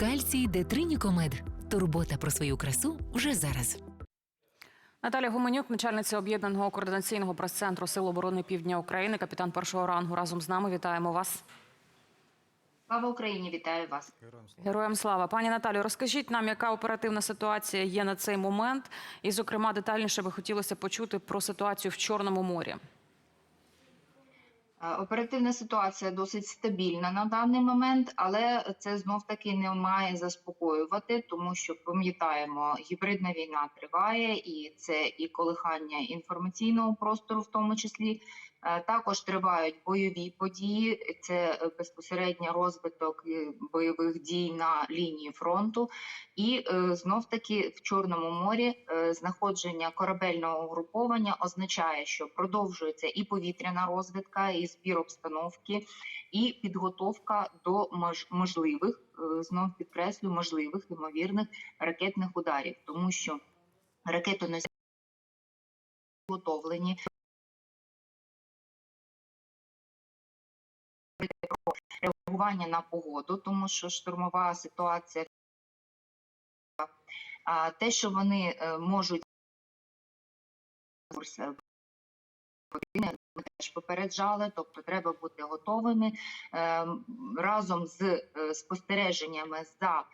Кальцій Детринікомед. Турбота про свою красу вже зараз. Наталя Гуменюк, начальниця об'єднаного координаційного прес-центру Сил оборони Півдня України, капітан першого рангу. Разом з нами вітаємо вас. Слава Україні, вітаю вас. Героям слава. Пані Наталю, розкажіть нам, яка оперативна ситуація є на цей момент, і, зокрема, детальніше би хотілося почути про ситуацію в Чорному морі. Е, Оперативна ситуація досить стабільна на даний момент, але це знов таки не має заспокоювати, тому що пам'ятаємо, гібридна війна триває, і це і колихання інформаційного простору, в тому числі. Е, Також тривають бойові події. Це безпосередньо розвиток е, бойових дій на лінії фронту, і знов таки в Чорному морі знаходження корабельного угруповання означає, що продовжується і повітряна розвідка, і збір обстановки, і підготовка до можливих е, знов підкреслю можливих ймовірних ракетних ударів, тому що ракетоносії підготовлені. про реагування на погоду, тому що штурмова ситуація те, що вони е, можуть е, ми теж попереджали, тобто треба бути готовими Е, разом з е, спостереженнями за е,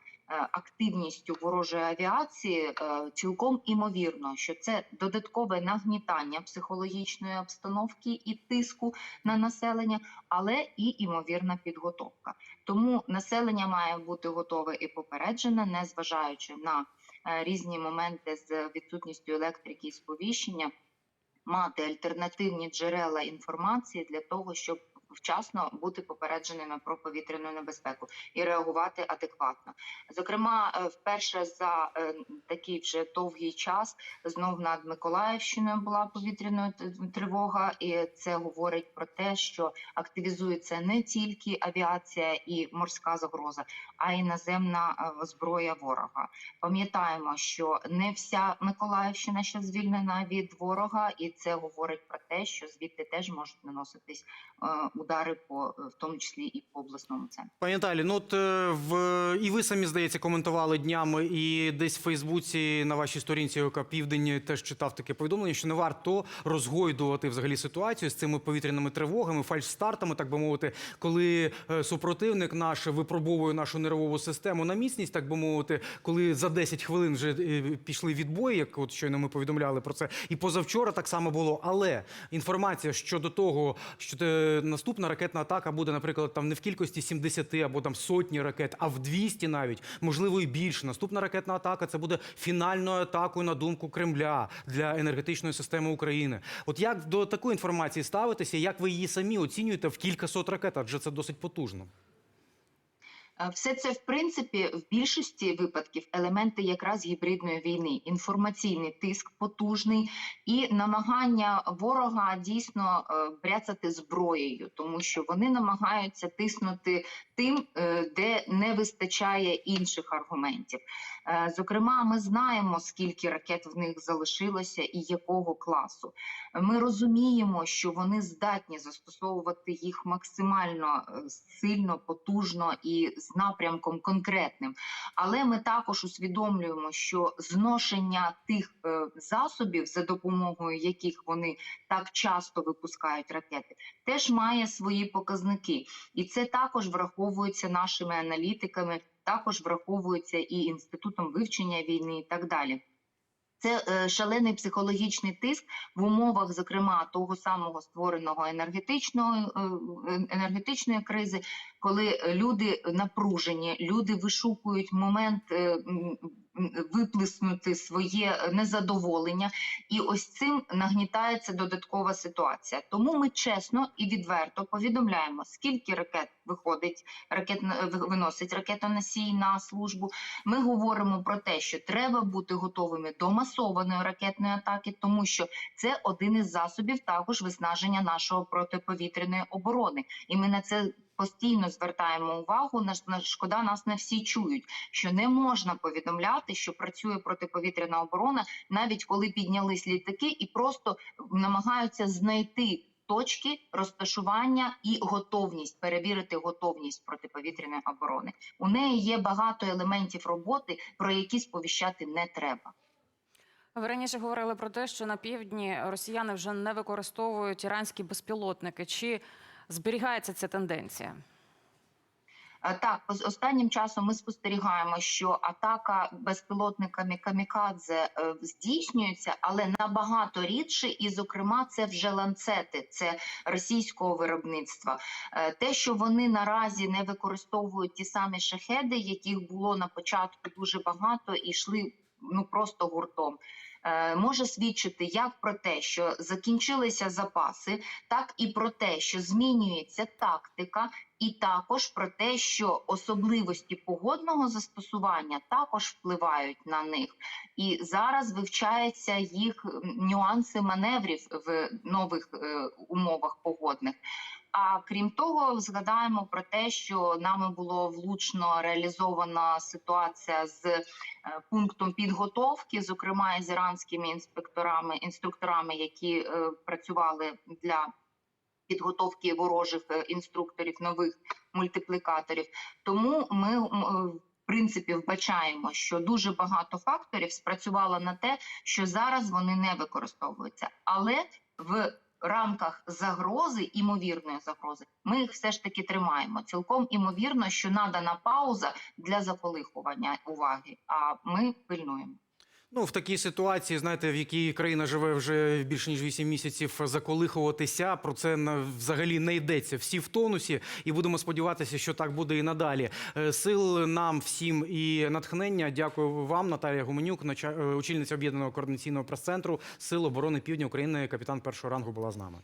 активністю ворожої авіації. Цілком імовірно, що це додаткове нагнітання психологічної обстановки і тиску на населення, але і імовірна підготовка. Тому населення має бути готове і попереджене, не зважаючи на різні моменти з відсутністю електрики і сповіщення, мати альтернативні джерела інформації для того, щоб вчасно бути попередженими про повітряну небезпеку і реагувати адекватно. Зокрема, е, вперше за е, такий вже довгий час знов над Миколаївщиною була повітряна тривога, і це говорить про те, що активізується не тільки авіація і морська загроза, а й наземна е, зброя ворога. Пам'ятаємо, що не вся Миколаївщина ще звільнена від ворога, і це говорить про те, що звідти теж можуть наноситись удари по е, в тому числі і по обласному центру. Пані Наталі, ну от е, в і ви самі здається коментували днями, і десь в Фейсбуці на вашій сторінці яка південь теж читав таке повідомлення, що не варто розгойдувати взагалі ситуацію з цими повітряними тривогами, фальшстартами, так би мовити, коли е, супротивник наш випробовує нашу нервову систему на міцність, так би мовити, коли за 10 хвилин вже пішли відбої, як от щойно ми повідомляли про це, і позавчора так само було. Але інформація щодо того, що те, наступна ракетна атака буде, наприклад, там не в кількості 70 або там сотні ракет, а в 200 навіть, можливо, і більше. Наступна ракетна атака це буде фінальною атакою на думку Кремля для енергетичної системи України. От як до такої інформації ставитися, як ви її самі оцінюєте в кількасот ракет, адже це досить потужно. Е, Все це, в принципі, в більшості випадків елементи якраз гібридної війни, інформаційний тиск потужний і намагання ворога дійсно е, бряцати зброєю, тому що вони намагаються тиснути тим, е, де не вистачає інших аргументів. Зокрема, ми знаємо, скільки ракет в них залишилося і якого класу. Ми розуміємо, що вони здатні застосовувати їх максимально сильно, потужно і з напрямком конкретним. Але ми також усвідомлюємо, що зношення тих е, засобів, за допомогою яких вони так часто випускають ракети, теж має свої показники, і це також враховується нашими аналітиками, також враховується і інститутом вивчення війни, і так далі. Це е, шалений психологічний тиск в умовах, зокрема, того самого створеного енергетичного е, е, енергетичної кризи, коли е, люди напружені, люди вишукують момент е, виплеснути своє незадоволення, і ось цим нагнітається додаткова ситуація. Тому ми чесно і відверто повідомляємо, скільки ракет виходить, ракет виносить ракетоносій на службу. Ми говоримо про те, що треба бути готовими до масованої ракетної атаки, тому що це один із засобів також виснаження нашого протиповітряної оборони, і ми на це. Постійно звертаємо увагу на шкода, нас не всі чують, що не можна повідомляти, що працює протиповітряна оборона, навіть коли піднялись літаки і просто намагаються знайти точки розташування і готовність перевірити готовність протиповітряної оборони. У неї є багато елементів роботи, про які сповіщати не треба. Ви раніше говорили про те, що на півдні росіяни вже не використовують іранські безпілотники. Чи зберігається ця тенденція? Е, Так, останнім часом ми спостерігаємо, що атака безпілотниками камікадзе е, здійснюється, але набагато рідше, і, зокрема, це вже ланцети, це російського виробництва. Е, Те, що вони наразі не використовують ті самі шахеди, яких було на початку дуже багато, і йшли ну просто гуртом. Е, Може свідчити як про те, що закінчилися запаси, так і про те, що змінюється тактика, і також про те, що особливості погодного застосування також впливають на них. І зараз вивчаються їх нюанси маневрів в нових е, умовах погодних. А крім того, згадаємо про те, що нами було влучно реалізована ситуація з е, пунктом підготовки, зокрема з іранськими інспекторами, інструкторами, які е, працювали для підготовки ворожих е, інструкторів, нових мультиплікаторів. Тому ми в принципі вбачаємо, що дуже багато факторів спрацювало на те, що зараз вони не використовуються, але в рамках загрози, імовірної загрози, ми їх все ж таки тримаємо. Цілком імовірно, що надана пауза для заполихування уваги. А ми пильнуємо. Ну, в такій ситуації, знаєте, в якій країна живе вже більше ніж 8 місяців, заколихуватися про це взагалі не йдеться. Всі в тонусі, і будемо сподіватися, що так буде і надалі. Е, Сил нам всім і натхнення. Дякую вам, Наталія Гуменюк, е, очільниця об'єднаного координаційного прес-центру Сил оборони Півдня України, капітан першого рангу була з нами.